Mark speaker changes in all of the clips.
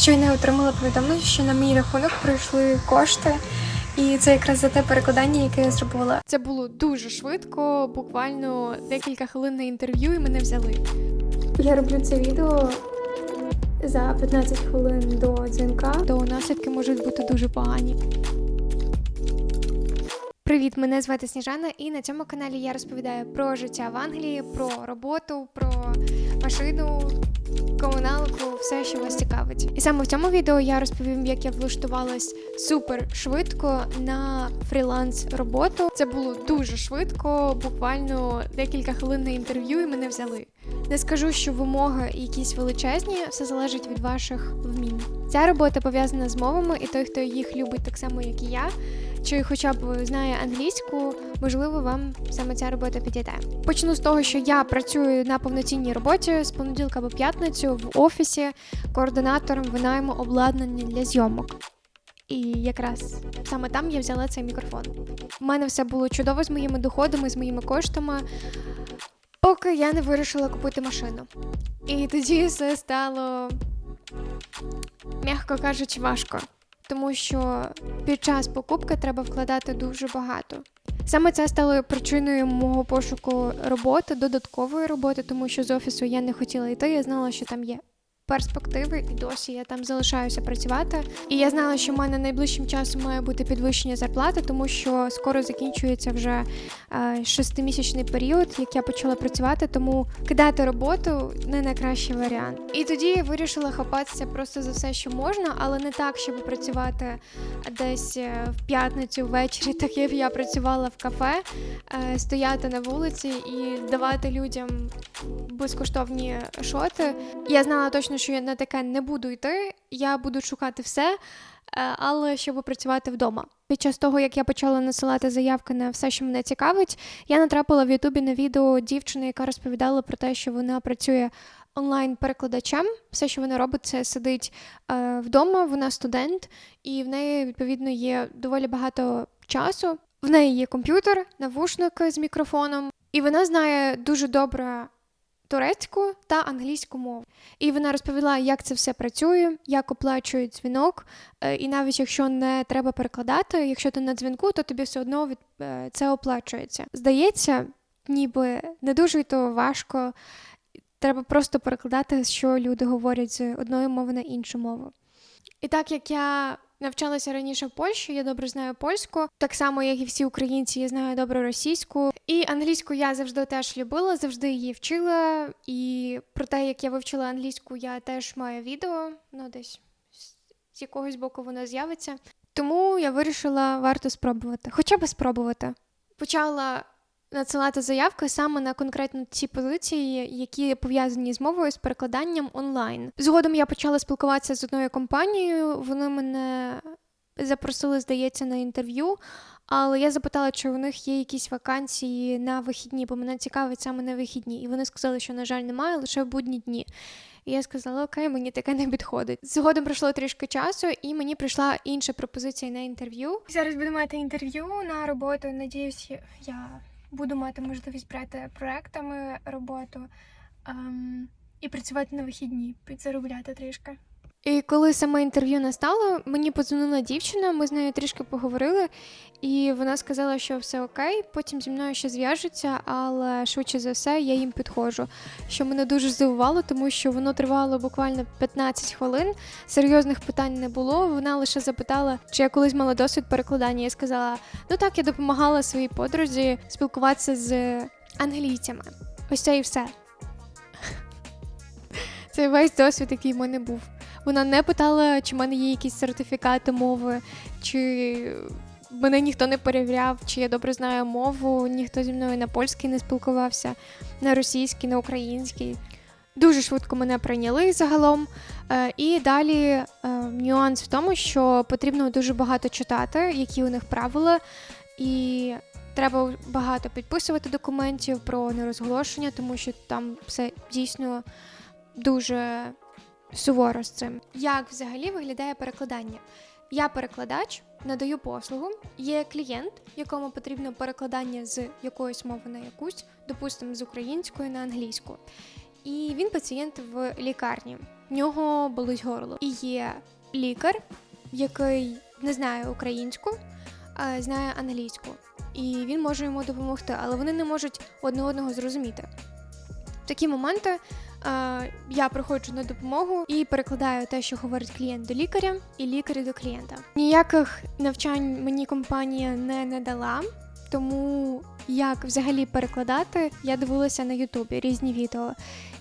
Speaker 1: Щойно отримала повідомлення, що на мій рахунок прийшли кошти, і це якраз за те перекладання, яке я зробила.
Speaker 2: Це було дуже швидко, буквально декілька хвилин на інтерв'ю, і мене взяли.
Speaker 1: Я роблю це відео за 15 хвилин до дзвінка.
Speaker 2: То наслідки можуть бути дуже погані. Привіт, мене звати Сніжана, і на цьому каналі я розповідаю про життя в Англії, про роботу, про машину, комуналку, все, що вас цікавить. І саме в цьому відео я розповім, як я влаштувалась супер швидко на фріланс роботу. Це було дуже швидко, буквально декілька хвилин на інтерв'ю, і мене взяли. Не скажу, що вимоги якісь величезні, все залежить від ваших вмінь. Ця робота пов'язана з мовами, і той, хто їх любить так само, як і я, чи хоча б знає англійську, можливо, вам саме ця робота підійде. Почну з того, що я працюю на повноцінній роботі з понеділка по п'ятницю в офісі координатором винайму обладнання для зйомок. І якраз саме там я взяла цей мікрофон. У мене все було чудово з моїми доходами, з моїми коштами, поки я не вирішила купити машину. І тоді все стало, м'яко кажучи, важко. Тому що під час покупки треба вкладати дуже багато. Саме це стало причиною мого пошуку роботи, додаткової роботи, тому що з офісу я не хотіла йти. Я знала, що там є перспективи, і досі я там залишаюся працювати. І я знала, що в мене найближчим часом має бути підвищення зарплати, тому що скоро закінчується вже е, шестимісячний період, як я почала працювати, тому кидати роботу не найкращий варіант. І тоді я вирішила хапатися просто за все, що можна, але не так, щоб працювати десь е, в п'ятницю ввечері, так як я працювала в кафе, е, стояти на вулиці і давати людям безкоштовні шоти. Я знала точно, що я на таке не буду йти. Я буду шукати все, е, але щоб працювати вдома. Під час того, як я почала насилати заявки на все, що мене цікавить, я натрапила в Ютубі на відео дівчини, яка розповідала про те, що вона працює онлайн-перекладачем. Все, що вона робить, це сидить е, вдома, вона студент, і в неї відповідно є доволі багато часу. В неї є комп'ютер, навушники з мікрофоном, і вона знає дуже добре турецьку та англійську мову. І вона розповіла, як це все працює, як оплачують дзвінок. Е, І навіть якщо не треба перекладати, якщо ти на дзвінку, то тобі все одно від е, це оплачується. Здається, ніби не дуже то важко. Треба просто перекладати, що люди говорять з одної мови на іншу мову. І так як я навчалася раніше в Польщі, я добре знаю польську, так само, як і всі українці, я знаю добре російську. І англійську я завжди теж любила, завжди її вчила. І про те, як я вивчила англійську, я теж маю відео, ну десь з якогось боку воно з'явиться. Тому я вирішила варто спробувати, хоча б спробувати. Почала надсилати заявки саме на конкретно ті позиції, які пов'язані з мовою з перекладанням онлайн. Згодом я почала спілкуватися з одною компанією. Вони мене запросили, здається, на інтерв'ю. Але я запитала, чи у них є якісь вакансії на вихідні, бо мене цікавить саме на вихідні. І вони сказали, що, на жаль, немає, лише в будні дні. І я сказала, окей, мені таке не підходить. Згодом пройшло трішки часу, і мені прийшла інша пропозиція на інтерв'ю.
Speaker 1: Зараз буду мати інтерв'ю на роботу. Надіюсь, я буду мати можливість брати проектами роботу ем, і працювати на вихідні, підзаробляти трішки.
Speaker 2: І коли саме інтерв'ю настало, мені подзвонила дівчина, ми з нею трішки поговорили, і вона сказала, що все окей, потім зі мною ще зв'яжуться, але швидше за все я їм підходжу. Що мене дуже здивувало, тому що воно тривало буквально 15 хвилин. Серйозних питань не було. Вона лише запитала, чи я колись мала досвід перекладання. Я сказала: ну так, я допомагала своїй подрузі спілкуватися з англійцями. Ось це і все. Це весь досвід, який в мене був. Вона не питала, чи в мене є якісь сертифікати мови, чи мене ніхто не перевіряв, чи я добре знаю мову, ніхто зі мною на польській не спілкувався, на російській, на українській. Дуже швидко мене прийняли загалом. Е, І далі е, нюанс в тому, що потрібно дуже багато читати, які у них правила, і треба багато підписувати документів про нерозголошення, тому що там все дійсно дуже суворо з цим. Як взагалі виглядає перекладання? Я перекладач, надаю послугу. Є клієнт, якому потрібно перекладання з якоїсь мови на якусь, допустимо, з української на англійську. І він пацієнт в лікарні. в нього болить горло. І є лікар, який не знає українську, а знає англійську. І він може йому допомогти, але вони не можуть одне одного зрозуміти. В такі моменти я приходжу на допомогу і перекладаю те, що говорить клієнт до лікаря, і лікар до клієнта. Ніяких навчань мені компанія не надала, тому як взагалі перекладати, я дивилася на Ютубі різні відео.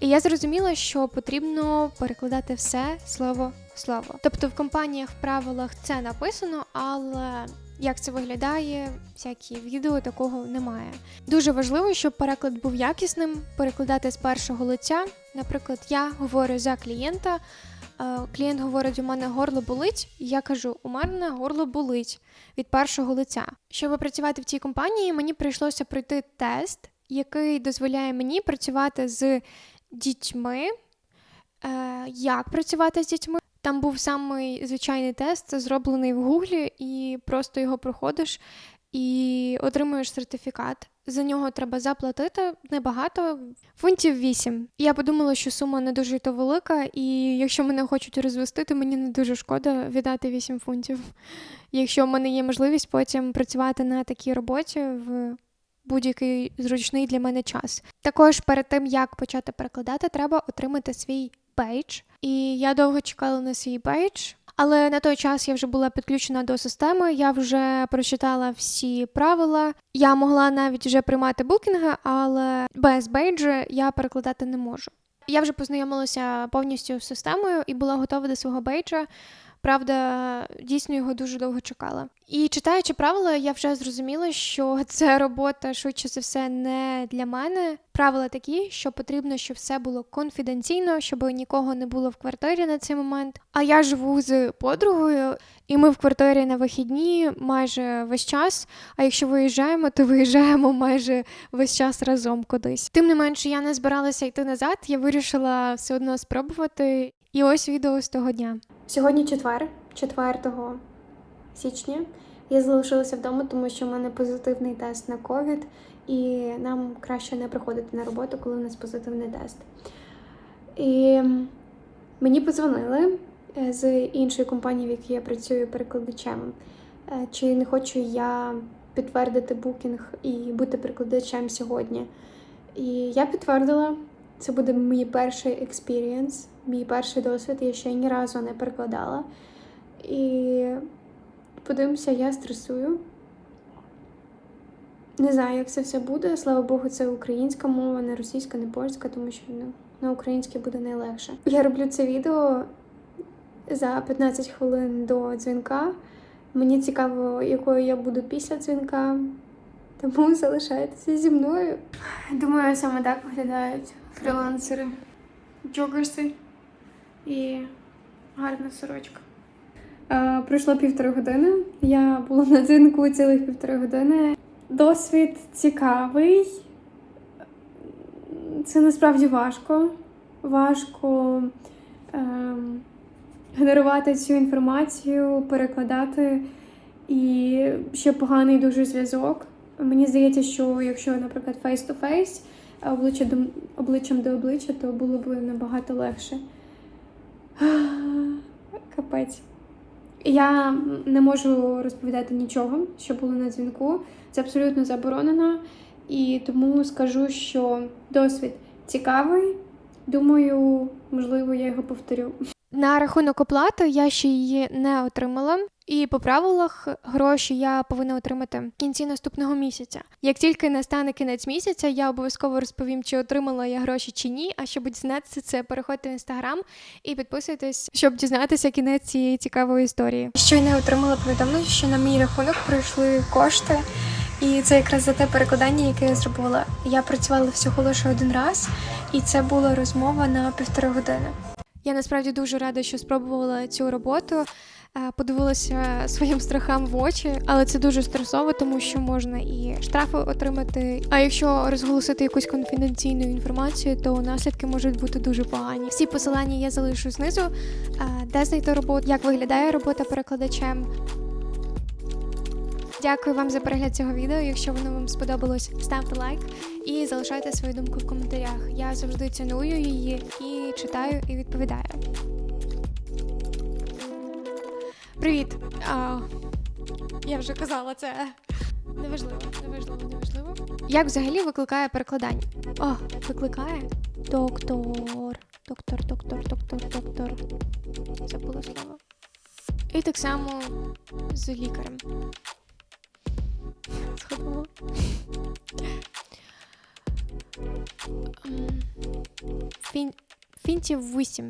Speaker 2: І я зрозуміла, що потрібно перекладати все слово слово. Тобто в компаніях в правилах це написано, але як це виглядає, всякі відео такого немає. Дуже важливо, щоб переклад був якісним, перекладати з першого лиця. Наприклад, я говорю за клієнта. е, Клієнт говорить, у мене горло болить. Я кажу, у мене горло болить від першого лиця. Щоб працювати в цій компанії, мені прийшлося пройти тест, який дозволяє мені працювати з дітьми. Е, Як працювати з дітьми? Там був самий звичайний тест, зроблений в Гуглі, і просто його проходиш і отримуєш сертифікат. За нього треба заплатити небагато, фунтів 8. Я подумала, що сума не дуже то велика, і якщо мене хочуть розвести, то мені не дуже шкода віддати 8 фунтів. Якщо в мене є можливість потім працювати на такій роботі в будь-який зручний для мене час. Також перед тим як почати перекладати, треба отримати свій бейдж. І я довго чекала на свій бейдж. Але на той час я вже була підключена до системи, я вже прочитала всі правила. Я могла навіть вже приймати букінги, але без бейджа я перекладати не можу. Я вже познайомилася повністю з системою і була готова до свого бейджа. Правда, дійсно його дуже довго чекала. І читаючи правила, я вже зрозуміла, що це робота швидше за все не для мене. Правила такі, що потрібно, щоб все було конфіденційно, щоб нікого не було в квартирі на цей момент. А я живу з подругою, і ми в квартирі на вихідні майже весь час. А якщо виїжджаємо, то виїжджаємо майже весь час разом кудись. Тим не менше, я не збиралася йти назад. Я вирішила все одно спробувати. І ось відео з того дня. Сьогодні четвер, 4 січня. Я залишилася вдома, тому що в мене позитивний тест на ковід, і нам краще не приходити на роботу, коли в нас позитивний тест. І мені подзвонили е, з іншої компанії, в якій я працюю перекладачем. Е, Чи не хочу я підтвердити букінг і бути перекладачем сьогодні? І я підтвердила, це буде мій перший експірієнс, мій перший досвід. Я ще ні разу не перекладала. І подивимося, я стресую. Не знаю, як це все буде. Слава Богу, це українська мова, не російська, не польська, тому що ну, на українській буде найлегше. Я роблю це відео за 15 хвилин до дзвінка. Мені цікаво, якою я буду після дзвінка. Тому залишайтеся зі мною. Думаю, саме так виглядають фрілансери, джогерси і гарна сорочка. Е, пройшло півтори години. Я була на дзвінку цілих півтори години. Досвід цікавий. Це насправді важко. Важко ем, генерувати цю інформацію, перекладати. І ще поганий дуже зв'язок. Мені здається, що якщо, наприклад, face-to-face, обличчя до обличчям до обличчя, то було б набагато легше. Капець. Я не можу розповідати нічого, що було на дзвінку. Це абсолютно заборонено. І тому скажу, що досвід цікавий. Думаю, можливо, я його повторю. На рахунок оплати я ще її не отримала. І по правилах гроші я повинна отримати в кінці наступного місяця. Як тільки настане кінець місяця, я обов'язково розповім, чи отримала я гроші чи ні. А щоб дізнатися це, переходьте в інстаграм і підписуйтесь, щоб дізнатися кінець цієї цікавої історії. Щойно отримала повідомлення, що на мій рахунок прийшли кошти. І це якраз за те перекладання, яке я зробила. Я працювала всього лише один раз, і це була розмова на півтори години. Я насправді дуже рада, що спробувала цю роботу. Е, Подивилася своїм страхам в очі, але це дуже стресово, тому що можна і штрафи отримати. А якщо розголосити якусь конфіденційну інформацію, то наслідки можуть бути дуже погані. Всі посилання я залишу знизу, е, де знайти роботу, як виглядає робота перекладачем. Дякую вам за перегляд цього відео. Якщо воно вам сподобалось, ставте лайк і залишайте свою думку в коментарях. Я завжди ціную її і читаю і відповідаю. Привіт! А, я вже казала це. Неважливо, неважливо, неважливо. Як взагалі викликає перекладання? О, викликає? Доктор. Доктор, доктор, доктор, доктор. Забула слово. І так само з лікарем. Згадала. Фін... Фінтів 8.